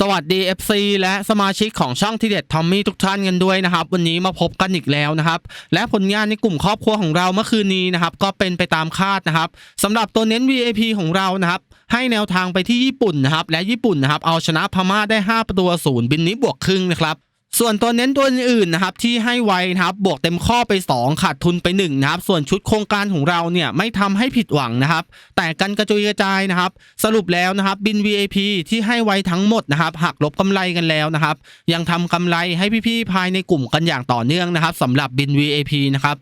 สวัสดี FC และสมาชิกของช่องทีเด็ดทอมมี่ทุกท่านกันด้วยนะครับ วันนี้มาพบกันอีกแล้วนะครับ และผลงานในกลุ่มครอบครัวของเราเมื่อคืนนี้นะครับ ก็เป็นไปตามคาดนะครับสำหรับตัวเน้น VIP ของเรานะครับ ให้แนวทางไปที่ญี่ปุ่นนะครับ และญี่ปุ่นนะครับเอาชนะพม่าได้ 5 ประตูศูนย์บินนี้บวกครึ่งนะครับ ส่วนตัวเน้นตัวอื่นนะครับที่ให้ไว้นะครับบวกเต็มข้อไป 2 ขาดทุนไป1นะครับส่วนชุดโครงการของเราเนี่ยไม่ทำให้ผิดหวังนะครับ แต่กันกระจุยกระจายนะครับ สรุปแล้วนะครับบิน VIP ที่ให้ไว้ทั้งหมดนะครับหักลบกำไรกันแล้วนะครับ ยังทำกำไรให้พี่ๆภายในกลุ่มกันอย่างต่อเนื่องนะครับสำหรับบิน VIP นะครับ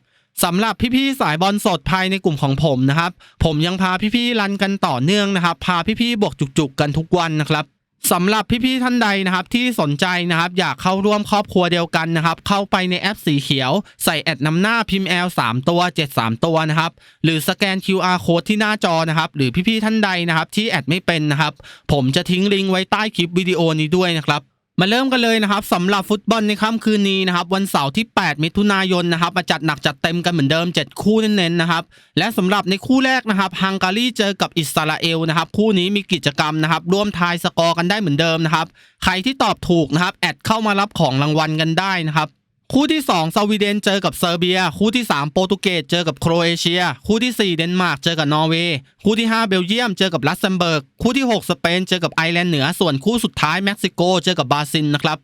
สำหรับพี่ๆสายบอลสดภายในกลุ่มของผมนะครับ ผมยังพาพี่ๆรันกันต่อเนื่องนะครับ พาพี่ๆบวกจุกๆกันทุกวันนะครับ สำหรับพี่ๆท่านใดนะครับที่สนใจนะครับอยากเข้าร่วมครอบครัวเดียวกันนะครับเข้าไปในแอปสีเขียว ใส่แอดนำหน้าพิมพ์ L 3ตัว 7 3 ตัวนะครับหรือสแกน QR code ที่หน้าจอนะครับหรือพี่ๆท่านใดนะครับที่แอดไม่เป็นนะครับผมจะทิ้งลิงก์ไว้ใต้คลิปวิดีโอนี้ด้วยนะครับ มาเริ่มกันเลยนะครับสำหรับฟุตบอลในค่ำคืนนี้นะครับวันเสาร์ที่ 8 มิถุนายนนะครับมาจัดหนักจัดเต็มกันเหมือนเดิม 7 คู่เน้นๆนะครับและสำหรับในคู่แรกนะครับฮังการีเจอกับอิสราเอลนะครับคู่นี้มีกิจกรรมนะครับร่วมทายสกอร์กันได้เหมือนเดิมนะครับใครที่ตอบถูกนะครับแอดเข้ามารับของรางวัลกันได้นะครับ คู่ที่ 2 สวีเดนเจอกับเซอร์เบีย คู่ที่ 3 โปรตุเกสเจอกับโครเอเชีย คู่ที่ 4 เดนมาร์กเจอกับนอร์เวย์ คู่ที่ 5 เบลเยียมเจอกับลักเซมเบิร์ก คู่ที่ 6 สเปนเจอกับไอร์แลนด์เหนือ ส่วนคู่สุดท้ายเม็กซิโกเจอกับบราซิลนะครับ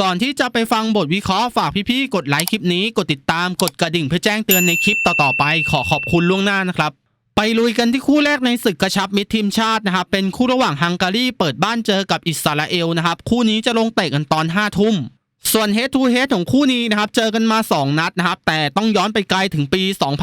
ก่อนที่จะไปฟังบทวิเคราะห์ฝากพี่ๆ กดไลค์คลิปนี้ กดติดตาม กดกระดิ่งเพื่อแจ้งเตือนในคลิปต่อๆไป ขอขอบคุณล่วงหน้านะครับ ไปลุยกันที่คู่แรกในศึกกระชับมิตรทีมชาตินะครับ เป็นคู่ระหว่างฮังการีเปิดบ้านเจอกับอิสราเอลนะครับ คู่นี้จะลงเตะกันตอน5ทุ่ม ส่วน Head to Head ของคู่นี้นะครับ เจอกันมา 2 นัดนะครับ แต่ต้องย้อนไปไกลถึงปี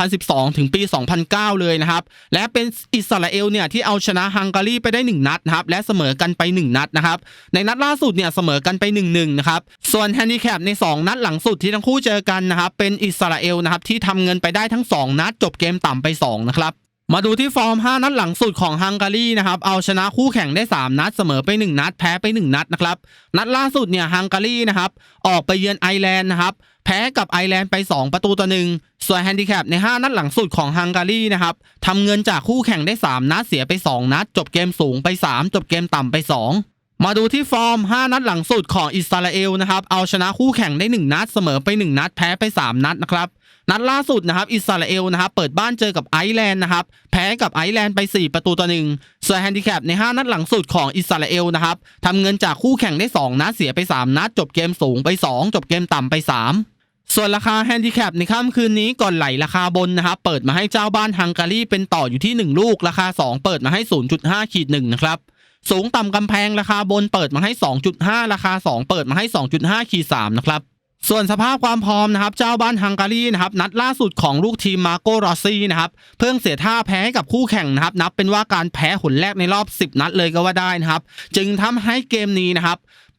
2012 ถึงปี 2009 เลยนะครับ และเป็นอิสราเอลเนี่ยที่เอาชนะฮังการีไปได้ 1 นัดนะครับ และเสมอกันไป 1 นัดนะครับ ในนัดล่าสุดเนี่ยเสมอกันไป 1-1 นะครับ ส่วนแฮนดิแคปใน 2 นัดหลังสุดที่ทั้งคู่เจอกันนะครับ เป็นอิสราเอลนะครับที่ทำเงินไปได้ทั้ง 2 นัดจบเกมต่ำไป 2 นะครับ มาดูที่ฟอร์ม 5 นัดหลังสุดของฮังการีนะครับ เอาชนะคู่แข่งได้ 3 นัดเสมอไป 1 นัด แพ้ไป 1 นัดนะครับ นัดล่าสุดเนี่ยฮังการีนะครับ ออกไปเยือนไอร์แลนด์นะครับ แพ้กับไอร์แลนด์ไป 2 ประตูต่อหนึ่งส่วนแฮนดิแคปใน 5 นัดหลังสุดของฮังการีนะครับทำเงินจากคู่แข่งได้ 3 นัดเสียไป 2 นัด จบเกมสูงไป 3 จบเกมต่ำไป 2มาดูที่ฟอร์ม 5 นัดหลังสุดของอิสราเอลนะครับ เอาชนะคู่แข่งได้ 1 นัด เสมอไป 1 นัด แพ้ไป 3 นัดนะครับ นัดล่าสุดนะครับอิสราเอลนะครับเปิดบ้านเจอกับไอร์แลนด์นะครับแพ้กับไอร์แลนด์ไป 4 ประตูต่อหนึ่งส่วนแฮนดิแคปใน 5 นัดหลังสุดของอิสราเอลนะครับทำเงินจากคู่แข่งได้ 2 นัดเสียไป 3 นัดจบเกมสูงไป 2 จบเกมต่ำไป 3ส่วนราคาแฮนดิแคปในค่ำคืนนี้ก่อนไหลราคาบนนะครับเปิดมาให้เจ้าบ้านฮังการีเป็นต่ออยู่ที่ 1 ลูก ราคา 2 เปิดมาให้ 0.5ขีด1นะครับสูงต่ำกำแพงราคาบนเปิดมาให้ 2.5 ราคา 2 เปิดมาให้ 2.5ขีด3นะครับ ส่วนสภาพความพร้อมนะครับ เจ้าบ้านฮังการีนะครับนัดล่าสุดของลูกทีมมาโกรอซี่นะครับเพิ่งเสียท่าแพ้กับคู่แข่งนะครับนับเป็นว่าการแพ้หนแรกในรอบ 10 นัดเลยก็ว่าได้นะครับ จึงทำให้เกมนี้นะครับ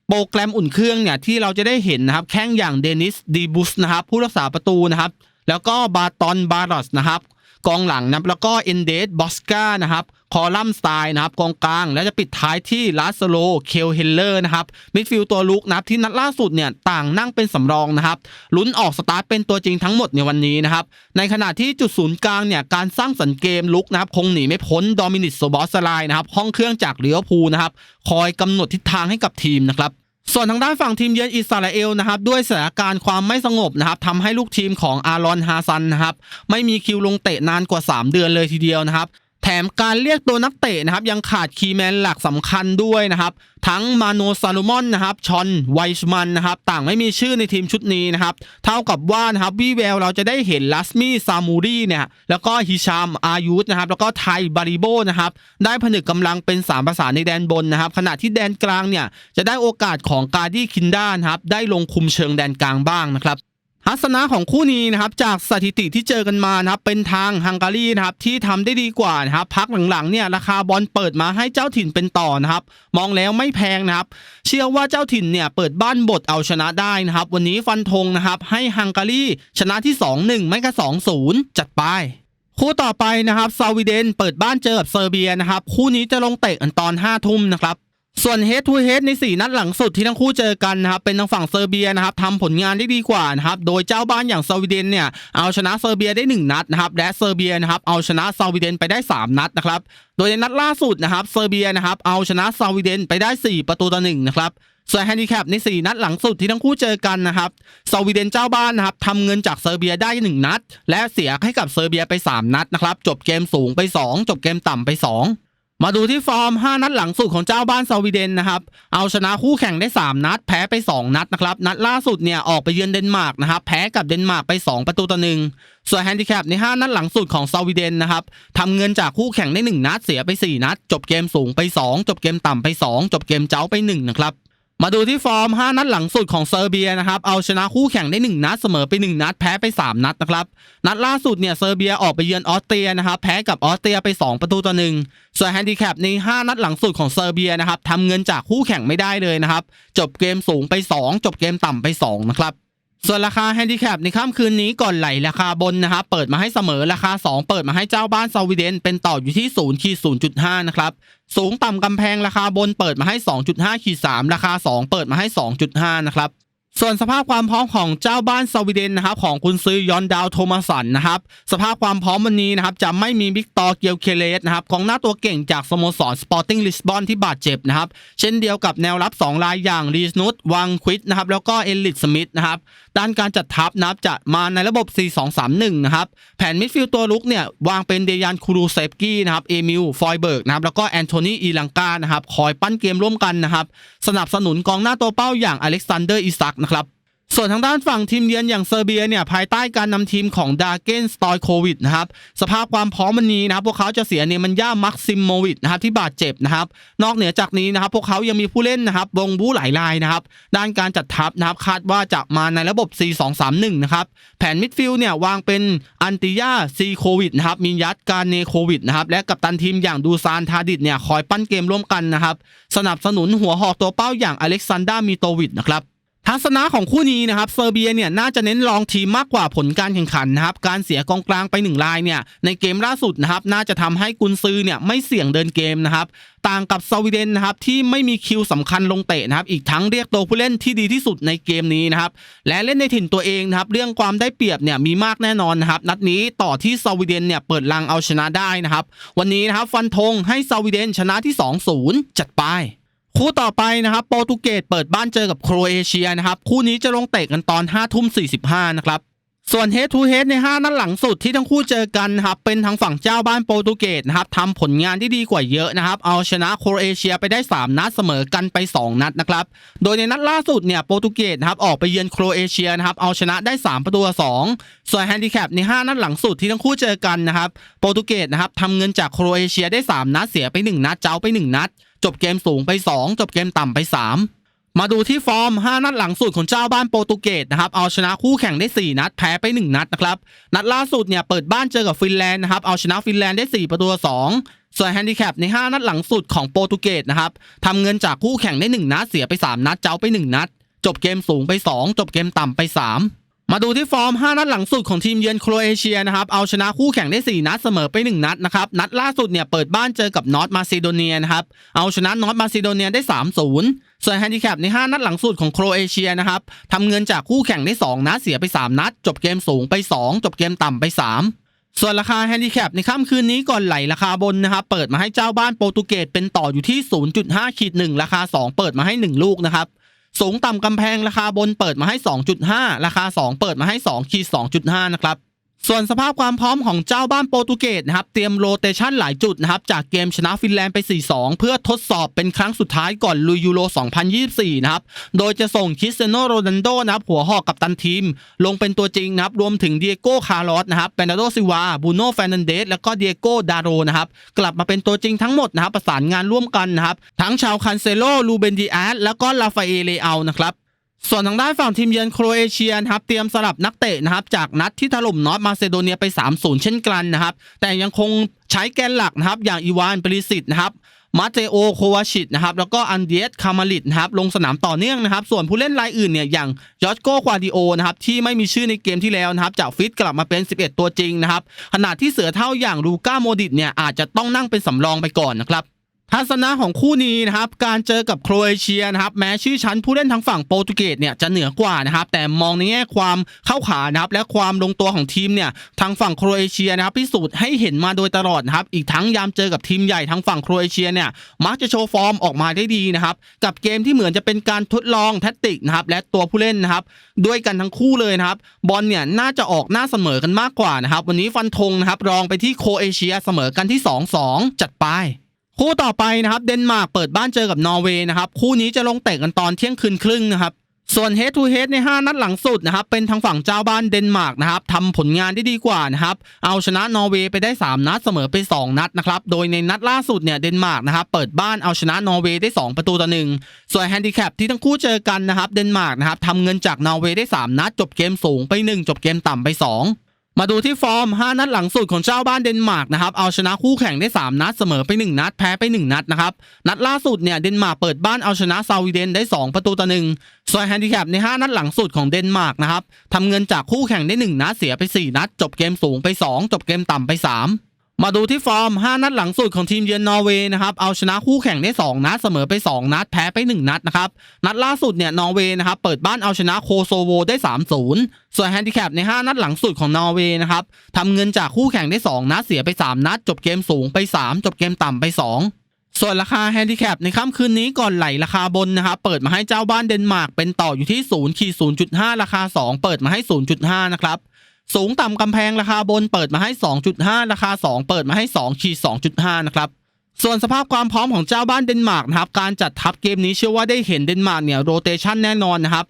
โปรแกรมอุ่นเครื่องเนี่ยที่เราจะได้เห็นนะครับแข้งอย่างเดนิสดีบุสนะครับผู้รักษาประตูนะครับแล้วก็บาตอนบารอสนะครับกองหลังนะแล้วก็เอนเดสบอสกานะครับ คอลัมสไตล์นะครับกองกลาง แล้วจะปิดท้ายที่ลาสโลเคลเฮลเลอร์นะครับมิดฟิลด์ตัวลุกนะครับที่นัดล่าสุดเนี่ยต่างนั่งเป็นสำรองนะครับลุ้นออกสตาร์ทเป็นตัวจริงทั้งหมดในวันนี้นะครับในขณะที่จุดศูนย์กลางเนี่ยการสร้างสรรค์เกมลุกนะครับคงหนีไม่พ้นดอมินิตโซบอสไลน์นะครับห้องเครื่องจากเลียวพูนะครับคอยกำหนดทิศทางให้กับทีมนะครับส่วนทางด้านฝั่งทีมเยือนอิสราเอลนะครับด้วยสถานการณ์ความไม่สงบนะครับทำให้ลูกทีมของอารอนฮาซันนะครับไม่มีคิวลงเตะนานกว่า 3 เดือนเลยทีเดียวนะครับ แถมการเรียกตัวนักเตะนะครับยังขาดคีย์แมนหลักสำคัญด้วยนะครับ ทั้งมาโนซาลูมอนนะครับชอนไวชมันนะครับต่างไม่มีชื่อในทีมชุดนี้นะครับเท่ากับว่านะครับวีแววเราจะได้เห็นลัสมี่ซามูรีเนี่ยแล้วก็ฮิชามอายุธนะครับแล้วก็ไทบาริโบนะครับได้ผนึกกำลังเป็น3ภาษาในแดนบนนะครับขณะที่แดนกลางเนี่ยจะได้โอกาสของกาดี้คินด้านครับได้ลงคุมเชิงแดนกลางบ้างนะครับ ทัศนะของคู่นี้นะครับจากสถิติที่เจอกันมานะครับเป็นทางฮังการีนะครับที่ทำได้ดีกว่านะครับพักหลังๆเนี่ยราคาบอลเปิดมาให้เจ้าถิ่นเป็นต่อนะครับมองแล้วไม่แพงนะครับเชื่อว่าเจ้าถิ่นเนี่ยเปิดบ้านบทเอาชนะได้นะครับวันนี้ฟันธงนะครับให้ฮังการีชนะที่ 2-1 ไม่ก็ 2-0 จัดไปคู่ต่อไปนะครับซาวิเดนเปิดบ้านเจอกับเซอร์เบียนะครับคู่นี้จะลงเตะกันตอน5ทุ่มนะครับ ส่วน Head to Head ใน 4 นัดหลังสุดที่ทั้งคู่เจอกันนะครับเป็นทางฝั่งเซอร์เบียนะครับทำผลงานได้ดีกว่านะครับโดยเจ้าบ้านอย่างสวีเดนเนี่ยเอาชนะเซอร์เบียได้ 1 นัดนะครับและเซอร์เบียนะครับเอาชนะสวีเดนไปได้ 3 นัดนะครับโดยในนัดล่าสุดนะครับเซอร์เบียนะครับเอาชนะสวีเดนไปได้ 4 ประตูต่อหนึ่งนะครับส่วนแฮนดิแคปใน 4 นัดหลังสุดที่ทั้งคู่เจอกันนะครับสวีเดนเจ้าบ้านนะครับทำเงินจากเซอร์เบียได้ 1 นัด และเสียให้กับเซอร์เบียไป 3 นัดนะครับจบเกมสูงไป 2 จบเกมต่ำไป 2 มาดูที่ฟอร์ม 5 นัดหลังสุดของเจ้าบ้านสวีเดนนะครับ เอาชนะคู่แข่งได้ 3 นัด แพ้ไป 2 นัดนะครับ นัดล่าสุดเนี่ยออกไปเยือนเดนมาร์กนะครับ แพ้กับเดนมาร์กไป 2 ประตูต่อหนึ่งส่วนแฮนดิแคปใน 5 นัดหลังสุดของสวีเดนนะครับทำเงินจากคู่แข่งได้ 1 นัด เสียไป 4 นัด จบเกมสูงไป 2 จบเกมต่ำไป 2 จบเกมเจ้าไป 1 นะครับ มาดูที่ฟอร์ม 5 นัดหลังสุดของเซอร์เบียนะครับ เอาชนะคู่แข่งได้ 1 นัดเสมอไป 1 นัดแพ้ไป 3 นัดนะครับ นัดล่าสุดเนี่ยเซอร์เบียออกไปเยือนออสเตรียนะครับ แพ้กับออสเตรียไป 2 ประตูต่อหนึ่งส่วนแฮนดิแคปใน 5 นัดหลังสุดของเซอร์เบียนะครับทำเงินจากคู่แข่งไม่ได้เลยนะครับ จบเกมสูงไป 2 จบเกมต่ำไป 2 นะครับ ส่วนราคาแฮนดิแคปในค่ำคืนนี้ก่อนไหลราคาบนนะครับเปิดมาให้เสมอราคา 2 เปิดมาให้เจ้าบ้านสวีเดนเป็นต่ออยู่ที่0ขีด0.5 นะครับ สูงต่ำกำแพงราคาบนเปิดมาให้ 2.5ขีด3ราคา 2 เปิดมาให้ 2.5 นะครับ ส่วนสภาพความพร้อมของเจ้าบ้านสวีเดนนะครับของคุณซื้อยอนดาวโทมัสันนะครับสภาพความพร้อมวันนี้นะครับจะไม่มีวิกตอร์เกียวเคเลสนะครับของหน้าตัวเก่งจากสโมสรสปอร์ติ้งลิสบอนที่บาดเจ็บนะครับเช่นเดียวกับแนวรับ 2 รายอย่างรีสนุตวังควิดนะครับแล้วก็เอลิทสมิธนะครับด้านการจัดทัพนะครับจะมาในระบบ 4-2-3-1 นะครับแผนมิดฟิลด์ตัวลุกเนี่ยวางเป็นเดยานคูรูเซฟกี้นะครับเอมิลฟอยเบิร์กนะครับแล้วก็แอนโทนีอีลังกานะครับคอยปั้นเกมร่วมกันนะครับสนับสนุนกองหน้าตัวเป้าอย่างอเล็กซานเดอร์อิซักนะครับส่วนทางด้านฝั่งทีมเยือนอย่างเซอร์เบียเนี่ยภายใต้การนำทีมของดาเกนสตอยโควิดนะครับสภาพความพร้อมวันนี้นะครับพวกเขาจะเสียเนมันย่ามักซิมโมวิดนะครับที่บาดเจ็บนะครับนอกเหนือจากนี้นะครับพวกเขายังมีผู้เล่นนะครับวงบูหลายรายนะครับด้านการจัดทัพนะครับคาดว่าจะมาในระบบ 4-2-3-1 นะครับแผนมิดฟิลด์เนี่ยวางเป็นอันติยาซีโควิดนะครับมินยัตการเนโควิดนะครับและกัปตันทีมอย่างดูซานทาดิดเนี่ยคอยปั้นเกมร่วมกันนะครับสนับสนุนหัวหอกตัวเป้าอย่างอเล็กซานดรามิโตวิดนะครับ ทัศนะของคู่นี้นะครับเซอร์เบียเนี่ยน่าจะเน้นลองทีมมากกว่าผลการแข่งขันนะครับการเสียกองกลางไปหนึ่งรายเนี่ยในเกมล่าสุดนะครับน่าจะทำให้กุนซือเนี่ยไม่เสี่ยงเดินเกมนะครับต่างกับสวีเดนนะครับที่ไม่มีคิวสำคัญลงเตะนะครับอีกทั้งเรียกตัวผู้เล่นที่ดีที่สุดในเกมนี้นะครับและเล่นในถิ่นตัวเองนะครับเรื่องความได้เปรียบเนี่ยมีมากแน่นอนนะครับนัดนี้ต่อที่สวีเดนเนี่ยเปิดลังเอาชนะได้นะครับวันนี้นะครับฟันธงให้สวีเดนชนะที่ 2-0 จัดไป คู่ต่อไปนะครับโปรตุเกสเปิดบ้านเจอกับโครเอเชียนะครับ คู่นี้จะลงเตะกันตอน 5 ทุ่ม 45 นะครับ ส่วน Head to Head ใน 5 นัดหลังสุดที่ทั้งคู่เจอกันนะครับเป็นทางฝั่งเจ้าบ้านโปรตุเกสนะครับทำผลงานที่ดีกว่าเยอะนะครับ เอาชนะโครเอเชียไปได้ 3 นัดเสมอกันไป 2 นัดนะครับ โดยในนัดล่าสุดเนี่ยโปรตุเกสนะครับออกไปเยือนโครเอเชียนะครับเอาชนะได้ 3 ประตูต่อ2ส่วนแฮนดิแคปใน 5 นัดหลังสุดที่ทั้งคู่เจอกันนะครับโปรตุเกสนะครับทำเงินจากโครเอเชียได้ 3 นัดเสียไป 1 นัดเจ้าไป 1 นัด จบเกมสูงไป 2 จบเกมต่ำไป 3 มาดูที่ฟอร์ม 5 นัดหลังสุดของเจ้าบ้านโปรตุเกสนะครับเอาชนะคู่แข่งได้ 4 นัดแพ้ไป 1 นัดนะครับนัดล่าสุดเนี่ยเปิดบ้านเจอกับฟินแลนด์นะครับเอาชนะฟินแลนด์ได้ 4 ประตูต่อ2ส่วนแฮนดิแคปใน 5 นัดหลังสุดของโปรตุเกสนะครับทำเงินจากคู่แข่งได้ 1 นัด เสียไป 3 นัด เจ้าไป 1 นัด จบเกมสูงไป 2 จบเกมต่ำไป 3 มาดูที่ฟอร์ม 5 นัดหลังสุดของทีมเยือนโครเอเชียนะครับ เอาชนะคู่แข่งได้ 4 นัดเสมอไป 1 นัดนะครับ นัดล่าสุดเนี่ยเปิดบ้านเจอกับนอตมาซิโดเนียนะครับ เอาชนะนอตมาซิโดเนียได้ 3-0 ส่วนแฮนดิแคปใน 5 นัดหลังสุดของโครเอเชียนะครับทำเงินจากคู่แข่งได้ 2 นัดเสียไป 3 นัด จบเกมสูงไป 2 จบเกมต่ำไป 3ส่วนราคาแฮนดิแคปในค่ำคืนนี้ก่อนไหลราคาบนนะครับเปิดมาให้เจ้าบ้านโปรตุเกสเป็นต่ออยู่ที่ 0.5ขีด1ราคา 2 เปิดมาให้ 1 ลูกนะครับ สูงต่ำกำแพงราคาบนเปิดมาให้ 2.5 ราคา 2 เปิดมาให้2ขีด2.5 นะครับ ส่วนสภาพความพร้อมของเจ้าบ้านโปรตุเกสนะครับเตรียมโรเตชันหลายจุดนะครับจากเกมชนะฟินแลนด์ไป 4-2 เพื่อทดสอบเป็นครั้งสุดท้ายก่อนลุยยูโร 2024 นะครับโดยจะส่งคริสเตียโนโรนัลโดนะครับหัวหอกกับตันทีม ลงเป็นตัวจริงนะครับรวมถึงเดียโก้คาร์ลอสนะครับเบนาโดซิวาบูโน่แฟรนันเดสแล้วก็เดียโก้ดาโรนะครับกลับมาเป็นตัวจริงทั้งหมดนะครับประสานงานร่วมกันนะครับทั้งชาวคันเซโลลูเบนดิอาสแล้วก็ลาฟาเอเลอานะครับ ส่วนทางด้านฝั่งทีมเยือนโครเอเชียนะครับเตรียมสลับนักเตะนะครับจากนัดที่ถล่มนอตมาซิโดเนียไป 3-0 เช่นกันนะครับแต่ยังคงใช้แกนหลักนะครับอย่างอีวานปริสิตนะครับมาเตโอโควาชิตนะครับแล้วก็อันเดียสคามาลิตนะครับลงสนามต่อเนื่องนะครับ ส่วนผู้เล่นรายอื่นเนี่ยอย่างยอสโกควาดิโอนะครับที่ไม่มีชื่อในเกมที่แล้วนะครับจะฟิตกลับมาเป็น 11 ตัวจริงนะครับขณะที่เสือเท่าอย่างลูก้าโมดิตเนี่ยอาจจะต้องนั่งเป็นสำรองไปก่อนนะครับ ทัศนะของคู่นี้นะครับการเจอกับโครเอเชียนะครับแม้ชื่อชั้นผู้เล่นทางฝั่งโปรตุเกสเนี่ยจะเหนือกว่านะครับแต่มองในแง่ความเข้าขานะครับและความลงตัวของทีมเนี่ยทางฝั่งโครเอเชียนะครับพิสูจน์ให้เห็นมาโดยตลอดนะครับอีกทั้งยามเจอกับทีมใหญ่ทางฝั่งโครเอเชียเนี่ยมักจะโชว์ฟอร์มออกมาได้ดีนะครับกับเกมที่เหมือนจะเป็นการทดลองแทคติกนะครับและตัวผู้เล่นนะครับด้วยกันทั้งคู่เลยนะครับบอลเนี่ยน่าจะออกหน้าเสมอกันมากกว่านะครับวันนี้ฟันธงนะครับรองไปที่โครเอเชียเสมอกันที่ 2-2 จัดไป คู่ต่อไปนะครับเดนมาร์กเปิดบ้านเจอกับนอร์เวย์นะครับคู่นี้จะลงเตะกันตอนเที่ยงคืนครึ่งนะครับส่วน head to head ใน 5 นัดหลังสุดนะครับเป็นทางฝั่งเจ้าบ้านเดนมาร์กนะครับทำผลงานได้ดีกว่านะครับเอาชนะนอร์เวย์ไปได้ 3 นัดเสมอไป 2 นัดนะครับโดยในนัดล่าสุดเนี่ยเดนมาร์กนะครับเปิดบ้านเอาชนะนอร์เวย์ได้ 2 ประตูต่อหนึ่งส่วนแฮนดิแคปที่ทั้งคู่เจอกันนะครับเดนมาร์กนะครับทำเงินจากนอร์เวย์ได้ 3 นัดจบเกมสูงไป 1 จบเกมต่ำไป 2 มาดูที่ฟอร์ม 5 นัดหลังสุดของเจ้าบ้านเดนมาร์กนะครับ เอาชนะคู่แข่งได้ 3 นัดเสมอไป 1 นัด แพ้ไป 1 นัดนะครับ นัดล่าสุดเนี่ยเดนมาร์กเปิดบ้านเอาชนะซาวีเดนได้ 2 ประตูต่อหนึ่งส่วนแฮนดิแคปใน 5 นัดหลังสุดของเดนมาร์กนะครับทำเงินจากคู่แข่งได้ 1 นัดเสียไป 4 นัด จบเกมสูงไป 2 จบเกมต่ำไป 3 มาดูที่ฟอร์ม 5 นัดหลังสุดของทีมเยือนนอร์เวย์นะครับ เอาชนะคู่แข่งได้ 2 นัด เสมอไป 2 นัด แพ้ไป 1 นัดนะครับ นัดล่าสุดเนี่ย นอร์เวย์นะครับ เปิดบ้านเอาชนะโคโซโวได้ 3-0 ส่วนแฮนดิแคปใน 5 นัดหลังสุดของนอร์เวย์นะครับ ทำเงินจากคู่แข่งได้ 2 นัด เสียไป 3 นัด จบเกมสูงไป 3 จบเกมต่ำไป 2ส่วนราคาแฮนดิแคปในค่ำคืนนี้ก่อนไหลราคาบนนะครับเปิดมาให้เจ้าบ้านเดนมาร์กเป็นต่ออยู่ที่0ขีด0.5 ราคา 2 เปิดมาให้ 0.5 นะครับ สูงต่ำกำแพงราคาบนเปิดมาให้ 2.5 ราคา 2 เปิดมาให้2ขีด2.5 นะครับ ส่วนสภาพความพร้อมของเจ้าบ้านเดนมาร์กนะครับ การจัดทัพเกมนี้เชื่อว่าได้เห็นเดนมาร์กเนี่ยโรเตชันแน่นอนนะครับ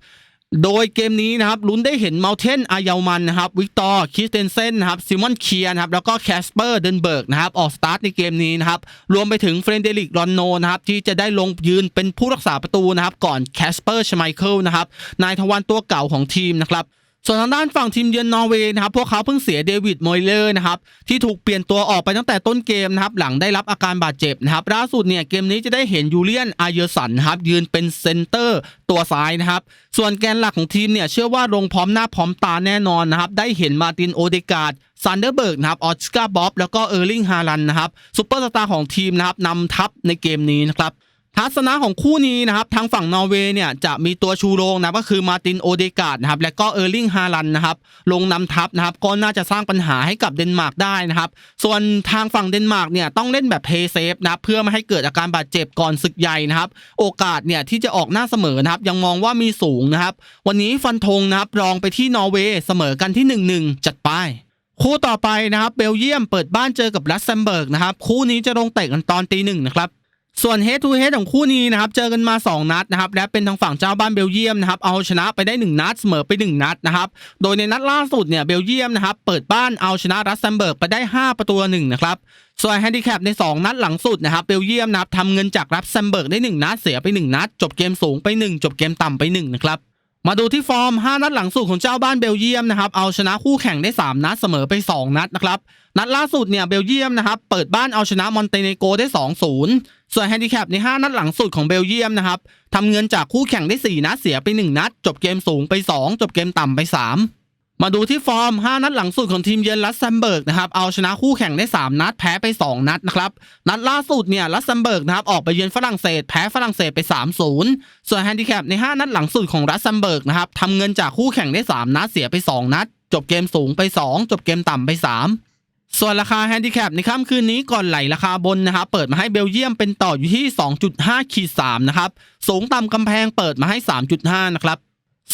โดยเกมนี้นะครับลุ้นได้เห็นเมลเทนอายามันนะครับวิกตอร์คิสเตนเซนนะครับซิมอนเคียนะครับแล้วก็แคสเปอร์เดนเบิร์กนะครับออกสตาร์ทในเกมนี้นะครับรวมไปถึงเฟรนเดริกรอนโนนะครับที่จะได้ลงยืนเป็นผู้รักษาประตูนะครับก่อนแคสเปอร์ชไมเคิลนะครับนายทวันตัวเก่าของทีมนะครับ ส่วนทางด้านฝั่งทีมเยือนนอร์เวย์นะครับพวกเขาเพิ่งเสียเดวิดมอยเลอร์นะครับที่ถูกเปลี่ยนตัวออกไปตั้งแต่ต้นเกมนะครับหลังได้รับอาการบาดเจ็บนะครับล่าสุดเนี่ยเกมนี้จะได้เห็นยูเลียนอาเยอร์สันนะครับยืนเป็นเซนเตอร์ตัวซ้ายนะครับส่วนแกนหลักของทีมเนี่ยเชื่อว่าลงพร้อมหน้าพร้อมตาแน่นอนนะครับได้เห็นมาตินโอเดกาดซันเดอร์เบิร์กนะครับออสการ์บ๊อบแล้วก็เออร์ลิงฮาลันนะครับซูเปอร์สตาร์ของทีมนะครับนำทัพในเกมนี้นะครับ ทัศนะของคู่นี้นะครับทางฝั่งนอร์เวย์เนี่ยจะมีตัวชูโรงนะก็คือมาตินโอเดกาดนะครับและก็เออร์ลิงฮาลันนะครับลงนำทัพนะครับก็น่าจะสร้างปัญหาให้กับเดนมาร์กได้นะครับส่วนทางฝั่งเดนมาร์กเนี่ยต้องเล่นแบบเพย์เซฟนะเพื่อไม่ให้เกิดอาการบาดเจ็บก่อนศึกใหญ่นะครับโอกาสเนี่ยที่จะออกหน้าเสมอนะครับยังมองว่ามีสูงนะครับวันนี้ฟันธงนะครับรองไปที่นอร์เวย์เสมอกันที่ 1-1 จัดไปคู่ต่อไปนะครับเบลเยียมเปิดบ้านเจอกับลักเซมเบิร์กนะครับคู่นี้จะลงเตะกันตอนตีหนึ่งนะครับ ส่วน head to head ของคู่นี้นะครับเจอกันมา 2 นัดนะครับและเป็นทางฝั่งเจ้าบ้านเบลเยียมนะครับเอาชนะไปได้ 1 นัดเสมอไป 1 นัดนะครับโดยในนัดล่าสุดเนี่ยเบลเยียมนะครับเปิดบ้านเอาชนะรัสเซมเบิร์กไปได้ 5 ประตูหนึ่งนะครับส่วนแฮนดิแคปใน 2 นัดหลังสุดนะครับเบลเยียมนะครับทำเงินจากรัสเซมเบิร์กได้ 1 นัดเสียไป 1 นัด จบเกมสูงไป 1 จบเกมต่ำไป1นะครับมาดูที่ฟอร์ม 5 นัดหลังสุดของเจ้าบ้านเบลเยียมนะครับ เอาชนะคู่แข่งได้ 3 นัดเสมอไป 2 นัดนะครับ นัดล่าสุดเนี่ยเบลเยียมนะครับ เปิดบ้านเอาชนะมอนเตเนโกได้ 2-0 ส่วนแฮนดิแคปใน 5 นัดหลังสุดของเบลเยียมนะครับทำเงินจากคู่แข่งได้ 4 นัดเสียไป 1 นัด จบเกมสูงไป 2 จบเกมต่ำไป 3 มาดูที่ฟอร์ม 5 นัดหลังสุดของทีมเยือนลัสเซมเบิร์กนะครับเอาชนะคู่แข่งได้ 3 นัดแพ้ไป 2 นัดนะครับนัดล่าสุดเนี่ยลัสเซมเบิร์กนะครับออกไปเยือนฝรั่งเศสแพ้ฝรั่งเศสไป 3-0 ส่วนแฮนดิแคปใน 5 นัดหลังสุดของลัสเซมเบิร์กนะครับทำเงินจากคู่แข่งได้ 3 นัดเสียไป 2 นัด จบเกมสูงไป 2 จบเกมต่ำไป 3 ส่วนราคาแฮนดิแคปในค่ำคืนนี้ก่อนไหลราคาบนนะครับเปิดมาให้เบลเยียมเป็นต่ออยู่ที่ 2.5ขีด3นะครับ สูงต่ำกำแพงเปิดมาให้ 3.5 นะครับ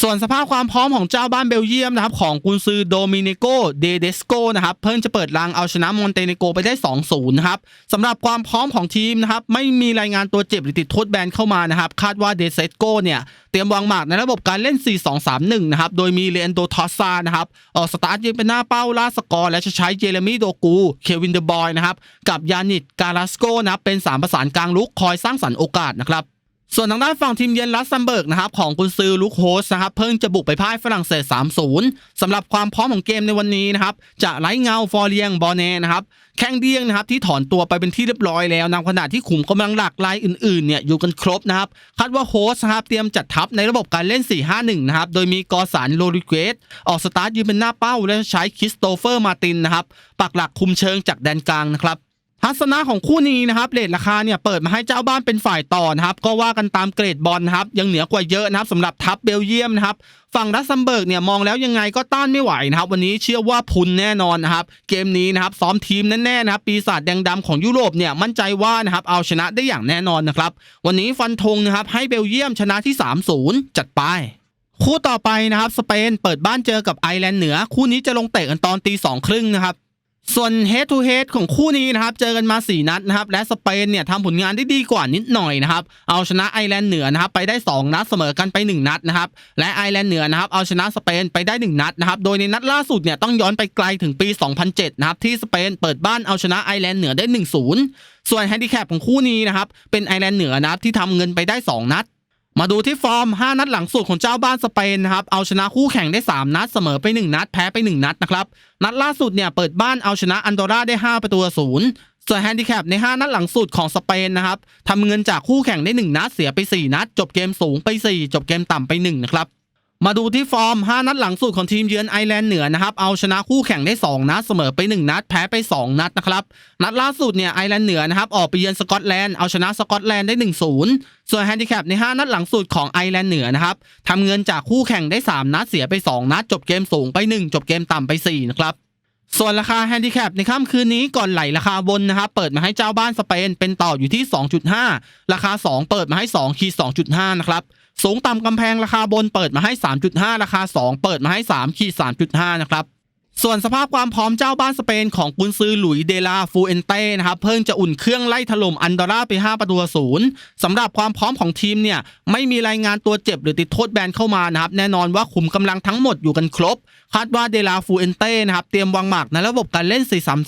ส่วนสภาพความพร้อมของเจ้าบ้านเบลเยียมนะครับของกุนซือโดมิเนโกเดเดสโกนะครับเพิ่งจะเปิดรางเอาชนะมอนเตเนโกไปได้ 2-0นะครับสำหรับความพร้อมของทีมนะครับไม่มีรายงานตัวเจ็บหรือติดโทษแบนเข้ามานะครับคาดว่าเดเซโกเนี่ยเตรียมวางหมากในระบบการเล่น 4-2-3-1 นะครับ โดยมีเลนโดทอสซานะครับออกสตาร์ทยืนเป็นหน้าเป้าล่าสกอร์ และจะใช้เจเรมี่โดกู เควินเดบอยนะครับ กับยานิดการาสโกนะเป็น 3 ประสานกลางลุกคอยสร้างสรรค์โอกาสนะครับ ส่วนทางด้านฝั่งทีมเยือนลัสซัมเบิร์กนะครับของกุนซือลูกโฮสนะครับเพิ่งจะบุกไปพ่ายฝรั่งเศส 3-0สำหรับความพร้อมของเกมในวันนี้นะครับจะไร้เงาฟอร์เลียงบอเน่นะครับแข้งเดียงนะครับที่ถอนตัวไปเป็นที่เรียบร้อยแล้วนะขณะที่ขุมกำลังหลักรายอื่นๆเนี่ยอยู่กันครบนะครับคาดว่าโฮสนะครับเตรียมจัดทัพในระบบการเล่น 4-5-1 นะครับโดยมีกอสันโลริเกตออกสตาร์ทยืนเป็นหน้าเป้า และใช้คริสโตเฟอร์มาตินนะครับปักหลักคุมเชิงจากแดนกลางนะครับ ทัศนะของคู่นี้นะครับเลทราคาเนี่ยเปิดมาให้เจ้าบ้านเป็นฝ่ายต่อนะครับ ก็ว่ากันตามเกรดบอลครับ ยังเหนือกว่าเยอะนะครับสำหรับทัพเบลเยียมนะครับฝั่งรัสซัมเบิร์กเนี่ยมองแล้วยังไงก็ต้านไม่ไหวนะครับ วันนี้เชื่อว่าพุนแน่นอนนะครับ เกมนี้นะครับซ้อมทีมแน่ๆนะครับปีศาจแดงดำของยุโรปเนี่ยมั่นใจว่านะครับเอาชนะได้อย่างแน่นอนนะครับ วันนี้ฟันธงนะครับให้เบลเยียมชนะที่ 3-0 จัดไปคู่ต่อไปนะครับสเปนเปิดบ้านเจอกับไอร์แลนด์เหนือ คู่นี้จะลงเตะกันตอนตีสองครึ่งนะครับ ส่วน head to head ของคู่นี้นะครับ เจอกันมา 4 นัดนะครับ และสเปนเนี่ยทำผลงานได้ดีกว่านิดหน่อยนะครับ เอาชนะไอร์แลนด์เหนือนะครับ ไปได้ 2 นัดเสมอกันไป 1 นัดนะครับ และไอร์แลนด์เหนือนะครับ เอาชนะสเปนไปได้ 1 นัดนะครับ โดยในนัดล่าสุดเนี่ยต้องย้อนไปไกลถึงปี 2007 นะครับ ที่สเปนเปิดบ้านเอาชนะไอร์แลนด์เหนือได้ 1-0 ส่วนแฮนดิแคปของคู่นี้นะครับ เป็นไอร์แลนด์เหนือนะครับที่ทำเงินไปได้ 2 นัด มาดูที่ฟอร์ม 5 นัดหลังสุดของเจ้าบ้านสเปนนะครับ เอาชนะคู่แข่งได้ 3 นัด เสมอไป 1 นัด แพ้ไป 1 นัดนะครับ นัดล่าสุดเนี่ยเปิดบ้านเอาชนะอันดอร่าได้ 5 ประตูศูนย์ส่วนแฮนดิแคปใน 5 นัดหลังสุดของสเปนนะครับทำเงินจากคู่แข่งได้ 1 นัด เสียไป 4 นัด จบเกมสูงไป 4 จบเกมต่ำไป 1 นะครับ มาดูที่ฟอร์ม 5 นัดหลังสุดของทีมเยือนไอร์แลนด์เหนือนะครับ เอาชนะคู่แข่งได้ 2 นัด เสมอไป 1 นัด แพ้ไป 2 นัดนะครับ นัดล่าสุดเนี่ยไอร์แลนด์เหนือนะครับ ออกไปเยือนสกอตแลนด์ เอาชนะสกอตแลนด์ได้ 1-0 ส่วนแฮนดิแคปใน 5 นัดหลังสุดของไอร์แลนด์เหนือนะครับทำเงินจากคู่แข่งได้ 3 นัด เสียไป 2 นัด จบเกมสูงไป 1 จบเกมต่ำไป 4 นะครับส่วนราคาแฮนดิแคปในค่ำคืนนี้ก่อนไหลราคาบนนะครับเปิดมาให้เจ้าบ้านสเปนเป็นต่ออยู่ที่ 2.5 ราคา 2 เปิดมาให้2ขี2.5 นะครับ สูงต่ำกำแพงราคาบนเปิดมาให้ 3.5 ราคา 2 เปิดมาให้ 3 ขีด 3.5 นะครับ ส่วนสภาพความพร้อมเจ้าบ้านสเปนของกุนซือหลุยเดลาฟูเอนเต้นะครับเพิ่งจะอุ่นเครื่องไล่ถล่มอันดอร่าไป 5 ประตูศูนย์สำหรับความพร้อมของทีมเนี่ยไม่มีรายงานตัวเจ็บหรือติดโทษแบนเข้ามานะครับแน่นอนว่าขุมกำลังทั้งหมดอยู่กันครบ คาดว่าเดลาฟูเอนเต้นะครับเตรียมวางหมากในระบบการเล่น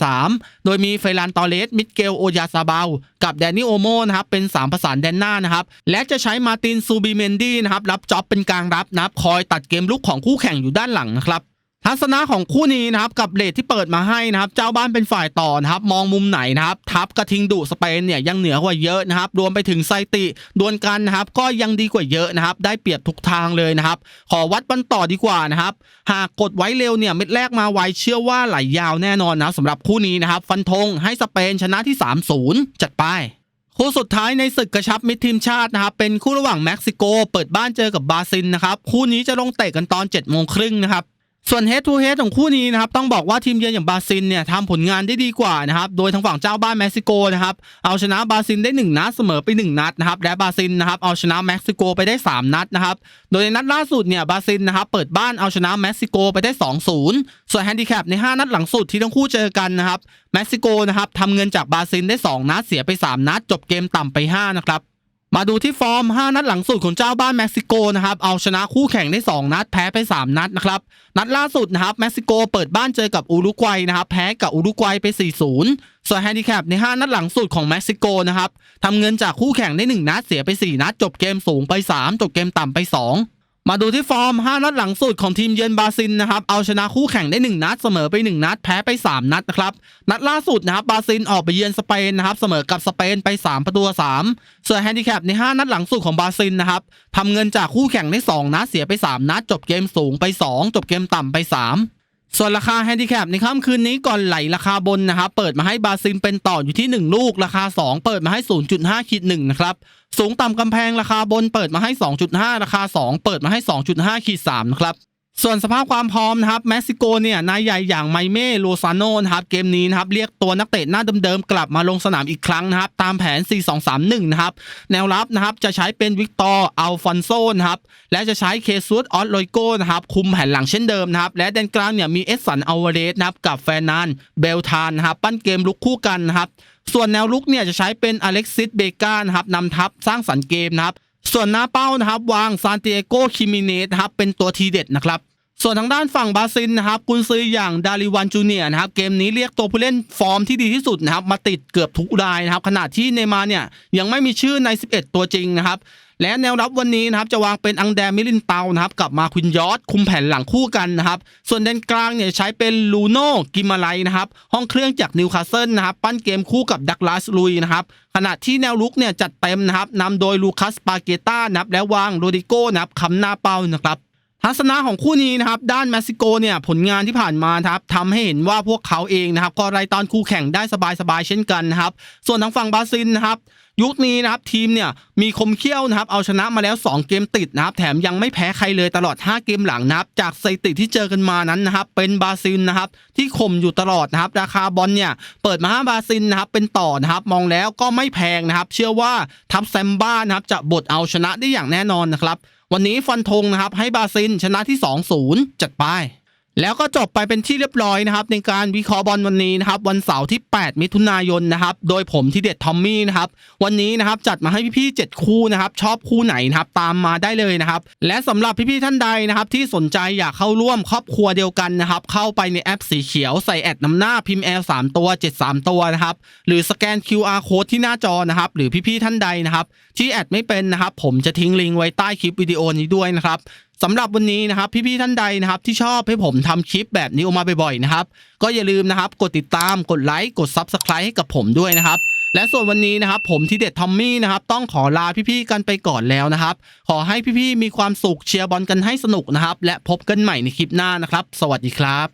4-3-3 โดยมีเฟรานตอเลสมิเกลโอยาซาบาลกับแดนนี่โอโมนะครับเป็น 3 ประสานแดนหน้านะครับและจะใช้มาตินซูบิเมนดี้นะครับรับจ็อบเป็นกลางรับนะครับคอยตัดเกมลุกของคู่แข่งอยู่ด้านหลังนะครับ ทัศนะของคู่นี้นะครับกับเลทที่เปิดมาให้นะครับ เจ้าบ้านเป็นฝ่ายต่อนะครับ มองมุมไหนนะครับ ทับกระทิงดุสเปนเนี่ยยังเหนือกว่าเยอะนะครับ รวมไปถึงไซติดวลกันนะครับ ก็ยังดีกว่าเยอะนะครับ ได้เปรียบทุกทางเลยนะครับ ขอวัดบันต่อดีกว่านะครับ หากกดไว้เร็วเนี่ยเม็ดแรกมาไวเชื่อว่าไหลยาวแน่นอนนะสำหรับคู่นี้นะครับ ฟันธงให้สเปนชนะที่ 3-0 จัดไปคู่สุดท้ายในศึกกระชับมิตรทีมชาตินะครับเป็นคู่ระหว่างเม็กซิโก เปิดบ้านเจอกับบราซิลนะครับคู่นี้จะลงเตะกันตอน7โมงครึ่งนะครับ ส่วน head to head ของคู่นี้นะครับต้องบอกว่าทีมเยือนอย่างบราซิลเนี่ยทำผลงานได้ดีกว่านะครับโดยทางฝั่งเจ้าบ้านเม็กซิโกนะครับเอาชนะบราซิลได้ 1 นัดเสมอไป 1 นัดนะครับและบราซิลนะครับเอาชนะเม็กซิโกไปได้ 3 นัดนะครับโดยในนัดล่าสุดเนี่ยบราซิลนะครับเปิดบ้านเอาชนะเม็กซิโกไปได้ 2-0 ส่วนแฮนดิแคปใน 5 นัดหลังสุดที่ทั้งคู่เจอกันนะครับเม็กซิโกนะครับทำเงินจากบราซิลได้ 2 นัดเสียไป 3 นัด จบเกมต่ำไป5นะครับ มาดูที่ฟอร์ม 5 นัดหลังสุดของเจ้าบ้านเม็กซิโกนะครับเอาชนะคู่แข่งได้ 2 นัดแพ้ไป 3 นัดนะครับนัดล่าสุดนะครับเม็กซิโกเปิดบ้านเจอกับอุรุกวัยนะครับแพ้กับอุรุกวัยไป 4-0 ส่วนแฮนดิแคปใน 5 นัดหลังสุดของเม็กซิโกนะครับทำเงินจากคู่แข่งได้ 1 นัดเสียไป 4 นัด จบเกมสูงไป 3 จบเกมต่ำไป 2 มาดูที่ฟอร์ม 5 นัดหลังสุดของทีมเยือนบราซิลนะครับ เอาชนะคู่แข่งได้ 1 นัด เสมอไป 1 นัด แพ้ไป 3 นัดนะครับ นัดล่าสุดนะครับบราซิลออกไปเยือนสเปนนะครับ เสมอกับสเปนไป 3 ประตู3ส่วนแฮนดิแคปใน 5 นัดหลังสุดของบราซิลนะครับทำเงินจากคู่แข่งได้ 2 นัด เสียไป 3 นัด จบเกมสูงไป 2 จบเกมต่ำไป 3 ส่วนราคาแฮนดิแคปในค่ำคืนนี้ก่อนไหลราคาบนนะครับเปิดมาให้บาซิลเป็นต่ออยู่ที่ 1 ลูกราคา 2 เปิดมาให้ 0.5ขีด1นะครับสูงต่ำกำแพงราคาบนเปิดมาให้ 2.5 ราคา 2 เปิดมาให้ 2.5ขีด3นะครับ ส่วนสภาพความพร้อมนะครับเม็กซิโกเนี่ยนายใหญ่อย่างไมเม่โลซาโนนะครับเกมนี้นะครับเรียกตัวนักเตะหน้าเดิมๆกลับมาลงสนามอีกครั้งนะครับตามแผน 4-2-3-1 นะครับแนวรับนะครับจะใช้เป็นวิกตอร์อัลฟอนโซนะครับและจะใช้เคซุสออสโลโกนะครับคุมแผนหลังเช่นเดิมนะครับและแดนกลางเนี่ยมีเอสสันอัลวาเรสนะครับกับแฟร์นานเบลทานนะครับปั้นเกมลุกคู่กันนะครับส่วนแนวลุกเนี่ยจะใช้เป็นอเล็กซิสเบกานะครับนำทัพสร้างสรรค์เกมนะครับ ส่วนหน้าเป้านะครับวางซานติเอโกคิมิเนสนะครับเป็นตัวทีเด็ดนะครับส่วนทางด้านฝั่งบราซิลนะครับกุนซืออย่างดาริวันจูเนียนะครับเกมนี้เรียกตัวผู้เล่นฟอร์มที่ดีที่สุดนะครับมาติดเกือบทุกรายนะครับขณะที่เนมาเนี่ยยังไม่มีชื่อใน 11 ตัวจริงนะครับ และแนวรับวันนี้นะครับจะวางเป็นอังแดมิลินเตานะครับกับมาควินยอร์ดคุมแผ่นหลังคู่กันนะครับ ส่วนแดนกลางเนี่ยใช้เป็นลูโน่กิมาไลนะครับ ห้องเครื่องจากนิวคาสเซิลนะครับ ปั้นเกมคู่กับดักลาสลุยนะครับ ขณะที่แนวลุกเนี่ยจัดเต็มนะครับนำโดยลูคัสปาเกต้านะครับและวางโรดิโก้นะครับคำหน้าเป้านะครับ ทัศนะของคู่นี้นะครับด้านเม็กซิโกเนี่ยผลงานที่ผ่านมาครับทำให้เห็นว่าพวกเขาเองนะครับก็ไล่ตอนคู่แข่งได้สบายๆเช่นกันนะครับส่วนทางฝั่งบราซิลนะครับยุคนี้นะครับทีมเนี่ยมีคมเขี้ยวนะครับเอาชนะมาแล้ว 2 เกมติดนะครับแถมยังไม่แพ้ใครเลยตลอด 5 เกมหลังนะครับจากสถิติที่เจอกันมานั้นนะครับเป็นบราซิลนะครับที่ข่มอยู่ตลอดนะครับราคาบอลเนี่ยเปิดมาห้าบราซิลนะครับเป็นต่อนะครับมองแล้วก็ไม่แพงนะครับเชื่อว่าทัพแซมบ้านะครับจะบดเอาชนะได้อย่างแน่นอนนะครับ วันนี้ฟันธงนะครับให้บราซิลชนะที่ 2-0 จัดไป แล้วก็จบไปเป็นที่เรียบร้อยนะครับ ในการวิเคราะห์บอลวันนี้นะครับ วันเสาร์ที่ 8 มิถุนายนนะครับ โดยผมที่เด็ดทอมมี่นะครับ วันนี้นะครับจัดมาให้พี่ๆ7คู่นะครับ ชอบคู่ไหนนะครับ ตามมาได้เลยนะครับ และสำหรับพี่ๆท่านใดนะครับ ที่สนใจอยากเข้าร่วมครอบครัวเดียวกันนะครับ เข้าไปในแอปสีเขียวใส่แอดนำหน้าพิมพ์ L 3ตัว 73 ตัวนะครับ หรือสแกน QR code ที่หน้าจอนะครับ หรือพี่ๆท่านใดนะครับ ที่แอดไม่เป็นนะครับ ผมจะทิ้งลิงก์ไว้ใต้คลิปวิดีโอนี้ด้วยนะครับสำหรับวันนี้นะครับพี่ๆท่านใดนะครับที่ชอบให้ผมทำคลิปแบบนี้ออกมาบ่อยๆนะครับก็อย่าลืมนะครับกดติดตามกดไลค์กด Subscribe ให้กับผมด้วยนะครับและส่วนวันนี้นะครับผมทีเด็ดทอมมี่นะครับต้องขอลาพี่ๆกันไปก่อนแล้วนะครับขอให้พี่ๆมีความสุขเชียร์บอลกันให้สนุกนะครับและพบกันใหม่ในคลิปหน้านะครับ สวัสดีครับ